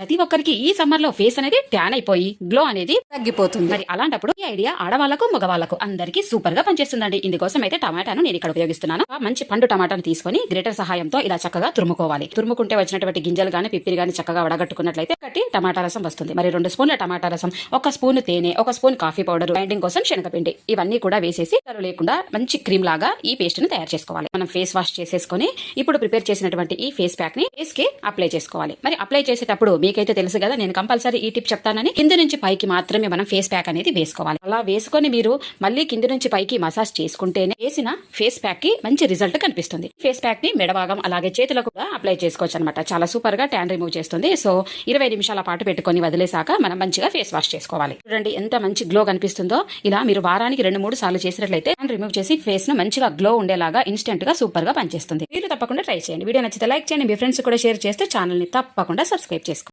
ప్రతి ఒక్కరికి ఈ సమ్మర్లో ఫేస్ అనేది ట్యాన్ అయిపోయి గ్లో అనేది తగ్గిపోతుంది. మరి అలాంటప్పుడు ఈ ఐడియా ఆడవాళ్ళకు మగవాళ్ళకు అందరికీ సూపర్గా పనిచేస్తుందండి. ఇందుకోసం అయితే టమాటాను నేను ఇక్కడ ఉపయోగిస్తున్నాను. మంచి పండు టమాటాను తీసుకొని గ్రేటర్ సహాయంతో ఇలా చక్కగా తురుముకోవాలి. తురుముకుంటే వచ్చినటువంటి గింజలు గాని పిప్పిరి గాని చక్కగా వడగట్టుకున్నట్లయితే కట్టి టమాటా రసం వస్తుంది. మరి రెండు స్పూన్ల టమాటా రసం ఒక స్పూన్ తేనె ఒక స్పూన్ కాఫీ పౌడర్ బైండింగ్ కోసం శనగపిండి. ఇవన్నీ కూడా వేసేసి కలు లేకుండా మంచి క్రీమ్ లాగా ఈ పేస్ట్ని తయారు చేసుకోవాలి. మనం ఫేస్ వాష్ చేసేసుకొని ఇప్పుడు ప్రిపేర్ చేసినటువంటి ఈ ఫేస్ ప్యాక్ని ఫేస్కి అప్లై చేసుకోవాలి. మరి అప్లై చేసేటప్పుడు మీకైతే తెలుసు కదా నేను కంపల్సరీ ఈ టిప్ చెప్తానని కింద నుంచి పైకి మాత్రమే మనం ఫేస్ ప్యాక్ అనేది వేసుకోవాలి. అలా వేసుకొని మీరు మళ్ళీ కింద నుంచి పైకి మసాజ్ చేసుకుంటేనే వేసిన ఫేస్ ప్యాక్కి మంచి రిజల్ట్ కనిపిస్తుంది. ఫేస్ ప్యాక్ని మెడభాగం అలాగే చేతులకు కూడా అప్లై చేసుకోవచ్చు అనమాట చాలా సూపర్గా ట్యాన్ రిమూవ్ చేస్తుంది. సో ఇరవై నిమిషాల పాటు పెట్టుకొని వదిలేసాక మనం మంచిగా ఫేస్ వాష్ చేసుకోవాలి. చూడండి ఎంత మంచి గ్లో కనిపిస్తుందో. ఇలా మీరు వారానికి రెండు మూడు సార్లు చేసినట్లయితే ట్యాన్ రిమూవ్ చేసి ఫేస్ను మంచిగా గ్లో ఉండేలాగా ఇన్స్టెంట్గా సూపర్గా పనిచేస్తుంది. మీరు తప్పకుండా ట్రై చేయండి. వీడియో నచ్చితే లైక్ చేయండి. మీ ఫ్రెండ్స్ కూడా షేర్ చేస్తే ఛానల్ని తప్పకుండా సబ్స్క్రైబ్ చేసుకోండి.